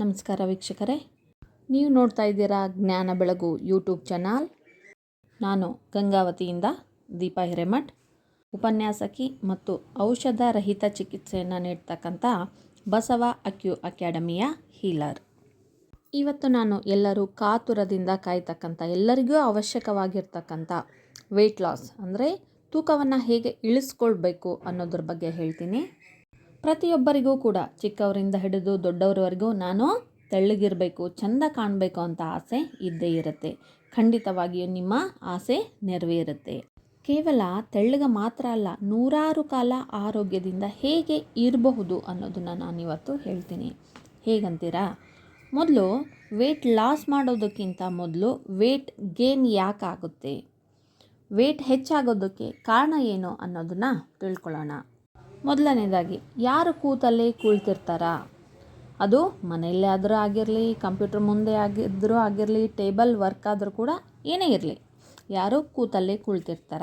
ನಮಸ್ಕಾರ ವೀಕ್ಷಕರೇ. ನೀವು ನೋಡ್ತಾ ಇದ್ದೀರಾ ಜ್ಞಾನ ಬೆಳಗು ಯೂಟ್ಯೂಬ್ ಚಾನಲ್. ನಾನು ಗಂಗಾವತಿಯಿಂದ ದೀಪಾ ಹಿರೇಮಠ್. ಉಪನ್ಯಾಸಕಿ ಮತ್ತು ಔಷಧ ರಹಿತ ಚಿಕಿತ್ಸೆಯನ್ನು ನೀಡ್ತಕ್ಕಂಥ ಬಸವ ಅಕ್ಯೂ ಅಕಾಡೆಮಿಯ ಹೀಲರ್. ಇವತ್ತು ನಾನು ಎಲ್ಲರೂ ಕಾತುರದಿಂದ ಕಾಯ್ತಕ್ಕಂಥ ಎಲ್ಲರಿಗೂ ಅವಶ್ಯಕವಾಗಿರ್ತಕ್ಕಂಥ ವೆಯ್ಟ್ ಲಾಸ್ ಅಂದರೆ ತೂಕವನ್ನು ಹೇಗೆ ಇಳಿಸ್ಕೊಳ್ಬೇಕು ಅನ್ನೋದ್ರ ಬಗ್ಗೆ ಹೇಳ್ತೀನಿ. ಪ್ರತಿಯೊಬ್ಬರಿಗೂ ಕೂಡ ಚಿಕ್ಕವರಿಂದ ಹಿಡಿದು ದೊಡ್ಡವರವರೆಗೂ ನಾನು ತೆಳ್ಳಗಿರಬೇಕು, ಚೆಂದ ಕಾಣಬೇಕು ಅಂತ ಆಸೆ ಇದ್ದೇ ಇರುತ್ತೆ. ಖಂಡಿತವಾಗಿಯೂ ನಿಮ್ಮ ಆಸೆ ನೆರವೇರುತ್ತೆ. ಕೇವಲ ತೆಳ್ಳಗ ಮಾತ್ರ ಅಲ್ಲ, ನೂರಾರು ಕಾಲ ಆರೋಗ್ಯದಿಂದ ಹೇಗೆ ಇರಬಹುದು ಅನ್ನೋದನ್ನು ನಾನಿವತ್ತು ಹೇಳ್ತೀನಿ. ಹೇಗಂತೀರಾ? ಮೊದಲು ವೇಟ್ ಲಾಸ್ ಮಾಡೋದಕ್ಕಿಂತ ಮೊದಲು ವೇಟ್ ಗೇನ್ ಯಾಕಾಗುತ್ತೆ ವೇಟ್ ಹೆಚ್ಚಾಗೋದಕ್ಕೆ ಕಾರಣ ಏನು ಅನ್ನೋದನ್ನು ತಿಳ್ಕೊಳ್ಳೋಣ. ಮೊದಲನೇದಾಗಿ, ಯಾರು ಕೂತಲ್ಲೇ ಕುಳಿತಿರ್ತಾರಾ? ಅದು ಮನೆಯಲ್ಲೇ ಆದರೂ ಆಗಿರಲಿ, ಕಂಪ್ಯೂಟರ್ ಮುಂದೆ ಆಗಿದ್ದರೂ ಆಗಿರಲಿ, ಟೇಬಲ್, ವರ್ಕ್ ಆದರೂ ಕೂಡ ಏನೇ ಇರಲಿ, ಯಾರು ಕೂತಲ್ಲೇ ಕುಳಿತಿರ್ತಾರ?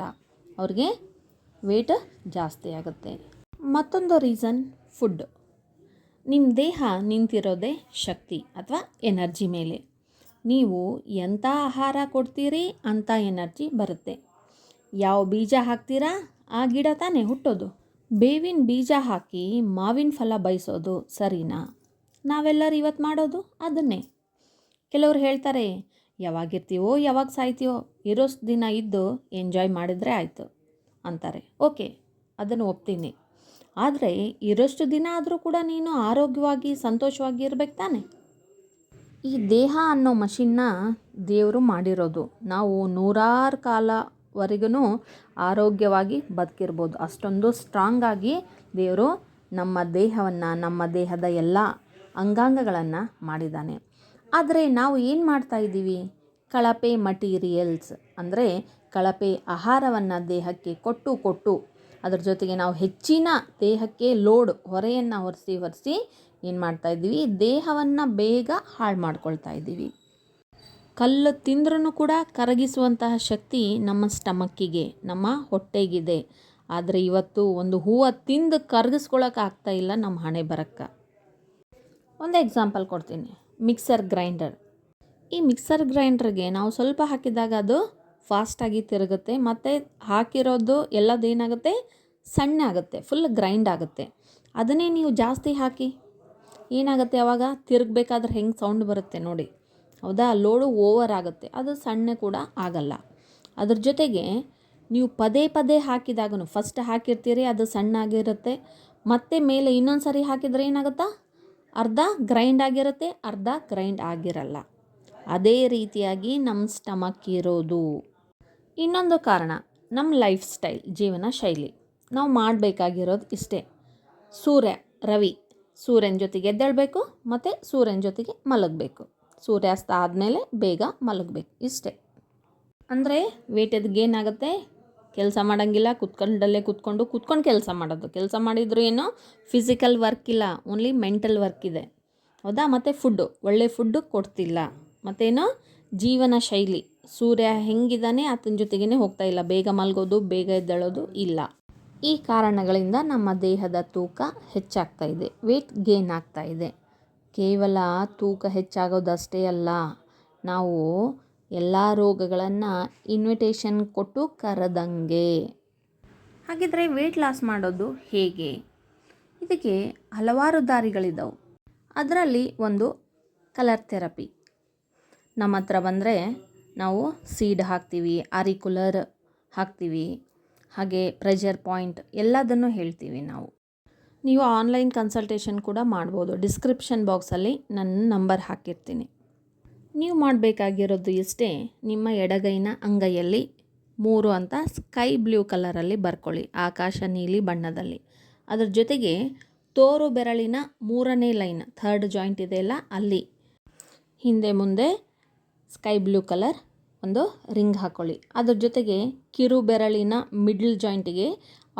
ಅವ್ರಿಗೆ ವೇಟ್ ಜಾಸ್ತಿ ಆಗುತ್ತೆ. ಮತ್ತೊಂದು ರೀಸನ್, ಫುಡ್. ನಿಮ್ಮ ದೇಹ ನಿಂತಿರೋದೇ ಶಕ್ತಿ ಅಥವಾ ಎನರ್ಜಿ ಮೇಲೆ. ನೀವು ಎಂಥ ಆಹಾರ ಕೊಡ್ತೀರಿ ಅಂಥ ಎನರ್ಜಿ ಬರುತ್ತೆ. ಯಾವ ಬೀಜ ಹಾಕ್ತೀರಾ? ಆ ಗಿಡ ತಾನೇ ಹುಟ್ಟೋದು. ಬೇವಿನ ಬೀಜ ಹಾಕಿ ಮಾವಿನ ಫಲ ಬಯಸೋದು ಸರಿನಾ? ನಾವೆಲ್ಲರೂ ಇವತ್ತು ಮಾಡೋದು ಅದನ್ನೇ. ಕೆಲವರು ಹೇಳ್ತಾರೆ, ಯಾವಾಗಿರ್ತೀವೋ, ಯಾವಾಗ ಸಾಯ್ತೀವೋ ಇರೋ ದಿನ ಇದ್ದು ಎಂಜಾಯ್ ಮಾಡಿದರೆ ಆಯಿತು ಅಂತಾರೆ. ಓಕೆ, ಅದನ್ನು ಒಪ್ತೀನಿ. ಆದರೆ, ಇರೋಷ್ಟು ದಿನ ಆದರೂ ಕೂಡ ನೀನು ಆರೋಗ್ಯವಾಗಿ, ಸಂತೋಷವಾಗಿ ಇರ್ಬೇಕು ತಾನೆ? ಈ ದೇಹ ಅನ್ನೋ ಮಷಿನ್ನ ದೇವರು ಮಾಡಿರೋದು. ನಾವು ನೂರಾರು ಕಾಲವರೆಗೂ ಆರೋಗ್ಯವಾಗಿ ಬದುಕಿರ್ಬೋದು. ಅಷ್ಟೊಂದು ಸ್ಟ್ರಾಂಗ್ ಆಗಿ ದೇವರು ನಮ್ಮ ದೇಹವನ್ನು, ನಮ್ಮ ದೇಹದ ಎಲ್ಲ ಅಂಗಾಂಗಗಳನ್ನು ಮಾಡಿದ್ದಾನೆ. ಆದರೆ ನಾವು ಏನು ಮಾಡ್ತಾ ಇದ್ದೀವಿ? ಕಳಪೆ ಮಟೀರಿಯಲ್ಸ್ ಅಂದರೆ ಕಳಪೆ ಆಹಾರವನ್ನು ದೇಹಕ್ಕೆ ಕೊಟ್ಟು ಕೊಟ್ಟು, ಅದರ ಜೊತೆಗೆ ನಾವು ಹೆಚ್ಚಿನ ದೇಹಕ್ಕೆ ಲೋಡ್ ಹೊರೆಯನ್ನು ಹೊರಿಸಿ ಹೊರಿಸಿ ಏನು ಮಾಡ್ತಾ ಇದ್ದೀವಿ? ದೇಹವನ್ನು ಬೇಗ ಹಾಳು ಮಾಡ್ಕೊಳ್ತಾ ಇದ್ದೀವಿ. ಕಲ್ಲು ತಿಂದ್ರೂ ಕೂಡ ಕರಗಿಸುವಂತಹ ಶಕ್ತಿ ನಮ್ಮ ಸ್ಟಮಕ್ಕಿಗೆ, ನಮ್ಮ ಹೊಟ್ಟೆಗಿದೆ. ಆದರೆ ಇವತ್ತು ಒಂದು ಹೂವು ತಿಂದು ಕರಗಿಸ್ಕೊಳಕ್ಕೆ ಆಗ್ತಾ ಇಲ್ಲ ನಮ್ಮ ಹಣೆ ಬರಕ್ಕೆ. ಒಂದು ಎಕ್ಸಾಂಪಲ್ ಕೊಡ್ತೀನಿ. ಮಿಕ್ಸರ್ ಗ್ರೈಂಡರ್ ಈ ಮಿಕ್ಸರ್ ಗ್ರೈಂಡರ್ಗೆ ನಾವು ಸ್ವಲ್ಪ ಹಾಕಿದಾಗ ಅದು ಫಾಸ್ಟಾಗಿ ತಿರುಗುತ್ತೆ, ಮತ್ತು ಹಾಕಿರೋದು ಎಲ್ಲದೇನಾಗುತ್ತೆ ಸಣ್ಣ ಆಗುತ್ತೆ ಫುಲ್ ಗ್ರೈಂಡ್ ಆಗುತ್ತೆ. ಅದನ್ನೇ ನೀವು ಜಾಸ್ತಿ ಹಾಕಿ. ಏನಾಗುತ್ತೆ ಅವಾಗ? ತಿರುಗಬೇಕಾದ್ರೆ ಹೆಂಗೆ ಸೌಂಡ್ ಬರುತ್ತೆ ನೋಡಿ. ಹೌದಾ? ಲೋಡು ಓವರ್ ಆಗುತ್ತೆ. ಅದು ಸಣ್ಣ ಕೂಡ ಆಗಲ್ಲ. ಅದ್ರ ಜೊತೆಗೆ ನೀವು ಪದೇ ಪದೇ ಹಾಕಿದಾಗೂ ಫಸ್ಟ್ ಹಾಕಿರ್ತೀರಿ, ಅದು ಸಣ್ಣ ಆಗಿರುತ್ತೆ. ಮತ್ತೆ ಮೇಲೆ ಇನ್ನೊಂದು ಸಾರಿ ಹಾಕಿದರೆ ಏನಾಗುತ್ತಾ? ಅರ್ಧ ಗ್ರೈಂಡ್ ಆಗಿರುತ್ತೆ, ಅರ್ಧ ಗ್ರೈಂಡ್ ಆಗಿರಲ್ಲ. ಅದೇ ರೀತಿಯಾಗಿ ನಮ್ಮ ಸ್ಟಮಕ್ ಇರೋದು. ಇನ್ನೊಂದು ಕಾರಣ ನಮ್ಮ ಲೈಫ್ ಸ್ಟೈಲ್ ಜೀವನ ಶೈಲಿ. ನಾವು ಮಾಡಬೇಕಾಗಿರೋದು ಇಷ್ಟೇ. ಸೂರ್ಯ, ರವಿ, ಸೂರ್ಯನ ಜೊತೆಗೆ ಎದ್ದೇಳಬೇಕು, ಮತ್ತು ಸೂರ್ಯನ ಜೊತೆಗೆ ಮಲಗಬೇಕು. ಸೂರ್ಯಾಸ್ತ ಆದಮೇಲೆ ಬೇಗ ಮಲಗಬೇಕು, ಇಷ್ಟೇ. ಅಂದರೆ ವೇಟದ್ ಏನಾಗುತ್ತೆ ಕೆಲಸ ಮಾಡೋಂಗಿಲ್ಲ, ಕುತ್ಕೊಂಡಲ್ಲೇ ಕುತ್ಕೊಂಡು ಕುತ್ಕೊಂಡು ಕೆಲಸ ಮಾಡೋದು. ಕೆಲಸ ಮಾಡಿದ್ರು ಏನು? ಫಿಸಿಕಲ್ ವರ್ಕ್ ಇಲ್ಲ ಓನ್ಲಿ ಮೆಂಟಲ್ ವರ್ಕ್ ಇದೆ. ಹೌದಾ? ಮತ್ತು ಫುಡ್ಡು ಒಳ್ಳೆ ಫುಡ್ಡು ಕೊಡ್ತಿಲ್ಲ. ಮತ್ತೇನು? ಜೀವನ ಶೈಲಿ. ಸೂರ್ಯ ಹೆಂಗಿದ್ದಾನೆ ಆತನ ಜೊತೆಗೇ ಹೋಗ್ತಾ ಇಲ್ಲ. ಬೇಗ ಮಲಗೋದು, ಬೇಗ ಎದ್ದೇಳೋದು ಇಲ್ಲ. ಈ ಕಾರಣಗಳಿಂದ ನಮ್ಮ ದೇಹದ ತೂಕ ಹೆಚ್ಚಾಗ್ತಾ ಇದೆ ವೇಟ್ ಗೇನ್ ಆಗ್ತಾ ಇದೆ. ಕೇವಲ ತೂಕ ಹೆಚ್ಚಾಗೋದಷ್ಟೇ ಅಲ್ಲ. ನಾವು ಎಲ್ಲ ರೋಗಗಳನ್ನು ಇನ್ವಿಟೇಷನ್ ಕೊಟ್ಟು ಕರೆದಂಗೆ. ಹಾಗಿದ್ರೆ ವೆಯ್ಟ್ ಲಾಸ್ ಮಾಡೋದು ಹೇಗೆ? ಇದಕ್ಕೆ ಹಲವಾರು ದಾರಿಗಳಿದ್ದಾವೆ ಅದರಲ್ಲಿ ಒಂದು ಕಲರ್ ಥೆರಪಿ ನಮ್ಮ ಹತ್ರ ಬಂದರೆ ನಾವು ಸೀಡ್ ಹಾಕ್ತೀವಿ ಆರಿಕುಲರ್ ಹಾಕ್ತೀವಿ, ಹಾಗೆ ಪ್ರೆಷರ್ ಪಾಯಿಂಟ್ ಎಲ್ಲದನ್ನು ಹೇಳ್ತೀವಿ ನಾವು. ನೀವು ಆನ್ಲೈನ್ ಕನ್ಸಲ್ಟೇಷನ್ ಕೂಡ ಮಾಡ್ಬೋದು. ಡಿಸ್ಕ್ರಿಪ್ಷನ್ ಬಾಕ್ಸಲ್ಲಿ ನನ್ನ ನಂಬರ್ ಹಾಕಿರ್ತೀನಿ. ನೀವು ಮಾಡಬೇಕಾಗಿರೋದು ಇಷ್ಟೇ, ನಿಮ್ಮ ಎಡಗೈನ ಅಂಗೈಯಲ್ಲಿ ಮೂರು ಅಂತ ಸ್ಕೈ ಬ್ಲೂ ಕಲರಲ್ಲಿ ಬರ್ಕೊಳ್ಳಿ, ಆಕಾಶ ನೀಲಿ ಬಣ್ಣದಲ್ಲಿ. ಅದರ ಜೊತೆಗೆ ತೋರು ಬೆರಳಿನ ಮೂರನೇ ಲೈನ್, ಥರ್ಡ್ ಜಾಯಿಂಟ್ ಇದೆಯಲ್ಲ ಅಲ್ಲಿ ಹಿಂದೆ ಮುಂದೆ ಸ್ಕೈ ಬ್ಲೂ ಕಲರ್ ಒಂದು ರಿಂಗ್ ಹಾಕ್ಕೊಳ್ಳಿ ಅದ್ರ ಜೊತೆಗೆ ಕಿರು ಬೆರಳಿನ ಮಿಡ್ಲ್ ಜಾಯಿಂಟಿಗೆ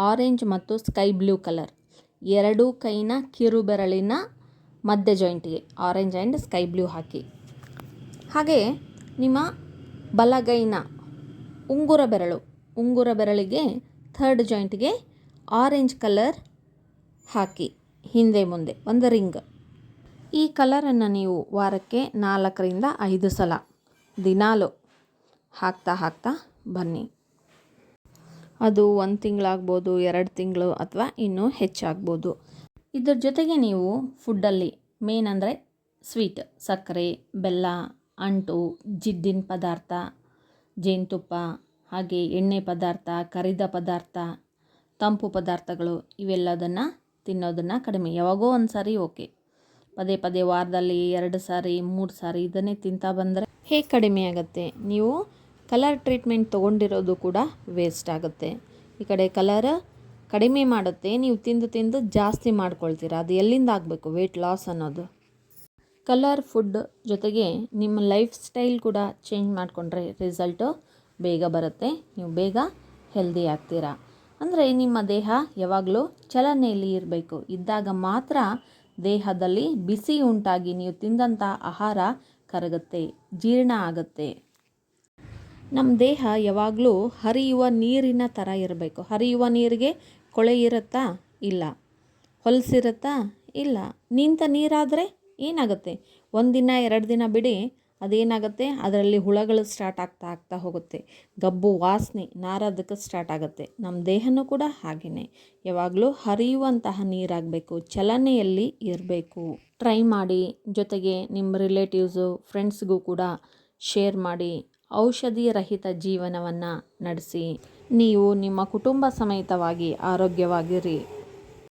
ಆರೆಂಜ್ ಮತ್ತು ಸ್ಕೈ ಬ್ಲೂ ಕಲರ್. ಎರಡೂ ಕೈನ ಕಿರು ಬೆರಳಿನ ಮಧ್ಯ ಜಾಯಿಂಟಿಗೆ ಆರೆಂಜ್ ಆ್ಯಂಡ್ ಸ್ಕೈ ಬ್ಲೂ ಹಾಕಿ. ಹಾಗೆ ನಿಮ್ಮ ಬಲಗೈನ ಉಂಗುರ ಬೆರಳು, ಉಂಗುರ ಬೆರಳಿಗೆ ಥರ್ಡ್ ಜಾಯಿಂಟ್ಗೆ ಆರೆಂಜ್ ಕಲರ್ ಹಾಕಿ, ಹಿಂದೆ ಮುಂದೆ, ಒಂದು ರಿಂಗ್ ಈ ಕಲರನ್ನು ನೀವು ವಾರಕ್ಕೆ ನಾಲ್ಕರಿಂದ ಐದು ಸಲ ದಿನಾಲು ಹಾಕ್ತಾ ಹಾಕ್ತಾ ಬನ್ನಿ. ಅದು ಒಂದು ತಿಂಗಳಾಗ್ಬೋದು, ಎರಡು ತಿಂಗಳು ಅಥವಾ ಇನ್ನೂ ಹೆಚ್ಚಾಗ್ಬೋದು. ಇದ್ರ ಜೊತೆಗೆ ನೀವು ಫುಡ್ಡಲ್ಲಿ ಮೇನ್ ಅಂದರೆ ಸ್ವೀಟ್, ಸಕ್ಕರೆ, ಬೆಲ್ಲ, ಅಂಟು ಜಿದ್ದಿನ ಪದಾರ್ಥ, ಜೇನುತುಪ್ಪ, ಹಾಗೆ ಎಣ್ಣೆ ಪದಾರ್ಥ, ಕರಿದ ಪದಾರ್ಥ, ತಂಪು ಪದಾರ್ಥಗಳು ಇವೆಲ್ಲದನ್ನು ತಿನ್ನೋದನ್ನು ಕಡಿಮೆ. ಯಾವಾಗೋ ಒಂದು ಸಾರಿ ಓಕೆ. ಪದೇ ಪದೇ ವಾರದಲ್ಲಿ ಎರಡು ಸಾರಿ, ಮೂರು ಸಾರಿ ಇದನ್ನೇ ತಿಂತಾ ಬಂದರೆ ಹೇಗೆ ಕಡಿಮೆ ಆಗುತ್ತೆ? ನೀವು ಕಲರ್ ಟ್ರೀಟ್ಮೆಂಟ್ ತೊಗೊಂಡಿರೋದು ಕೂಡ ವೇಸ್ಟ್ ಆಗುತ್ತೆ. ಈ ಕಡೆ ಕಲರ್ ಕಡಿಮೆ ಮಾಡುತ್ತೆ. ನೀವು ತಿಂದು ತಿಂದು ಜಾಸ್ತಿ ಮಾಡ್ಕೊಳ್ತೀರ. ಅದು ಎಲ್ಲಿಂದ ಆಗಬೇಕು? ವೆಯ್ಟ್ ಲಾಸ್ ಅನ್ನೋದು. ಕಲರ್ ಫುಡ್ ಜೊತೆಗೆ ನಿಮ್ಮ ಲೈಫ್ ಸ್ಟೈಲ್ ಕೂಡ ಚೇಂಜ್ ಮಾಡಿಕೊಂಡ್ರೆ ರಿಸಲ್ಟು ಬೇಗ ಬರುತ್ತೆ. ನೀವು ಬೇಗ ಹೆಲ್ದಿ ಆಗ್ತೀರಾ. ಅಂದರೆ ನಿಮ್ಮ ದೇಹ ಯಾವಾಗಲೂ ಚಲನೆಯಲ್ಲಿ ಇರಬೇಕು. ಇದ್ದಾಗ ಮಾತ್ರ ದೇಹದಲ್ಲಿ ಬಿಸಿ ಉಂಟಾಗಿ ನೀವು ತಿಂದಂಥ ಆಹಾರ ಕರಗುತ್ತೆ, ಜೀರ್ಣ ಆಗುತ್ತೆ. ನಮ್ಮ ದೇಹ ಯಾವಾಗಲೂ ಹರಿಯುವ ನೀರಿನ ಥರ ಇರಬೇಕು. ಹರಿಯುವ ನೀರಿಗೆ ಕೊಳೆ ಇರುತ್ತಾ? ಇಲ್ಲ. ಹೊಲಸಿರುತ್ತಾ ಇಲ್ಲ. ನಿಂತ ನೀರಾದರೆ ಏನಾಗುತ್ತೆ? ಒಂದಿನ, ಎರಡು ದಿನ ಬಿಡಿ, ಅದೇನಾಗುತ್ತೆ? ಅದರಲ್ಲಿ ಹುಳಗಳು ಸ್ಟಾರ್ಟ್ ಆಗ್ತಾ ಆಗ್ತಾ ಹೋಗುತ್ತೆ. ಗಬ್ಬು, ವಾಸನೆ ನಾರದಕ್ಕೆ ಸ್ಟಾರ್ಟ್ ಆಗುತ್ತೆ. ನಮ್ಮ ದೇಹನೂ ಕೂಡ ಹಾಗೆಯೇ ಯಾವಾಗಲೂ ಹರಿಯುವಂತಹ ನೀರಾಗಬೇಕು. ಚಲನೆಯಲ್ಲಿ ಇರಬೇಕು. ಟ್ರೈ ಮಾಡಿ. ಜೊತೆಗೆ ನಿಮ್ಮ ರಿಲೇಟಿವ್ಸು ಫ್ರೆಂಡ್ಸ್ಗೂ ಕೂಡ ಶೇರ್ ಮಾಡಿ. ಔಷಧಿ ರಹಿತ ಜೀವನವನ್ನು ನಡೆಸಿ ನೀವು ನಿಮ್ಮ ಕುಟುಂಬ ಸಮೇತವಾಗಿ ಆರೋಗ್ಯವಾಗಿರಿ.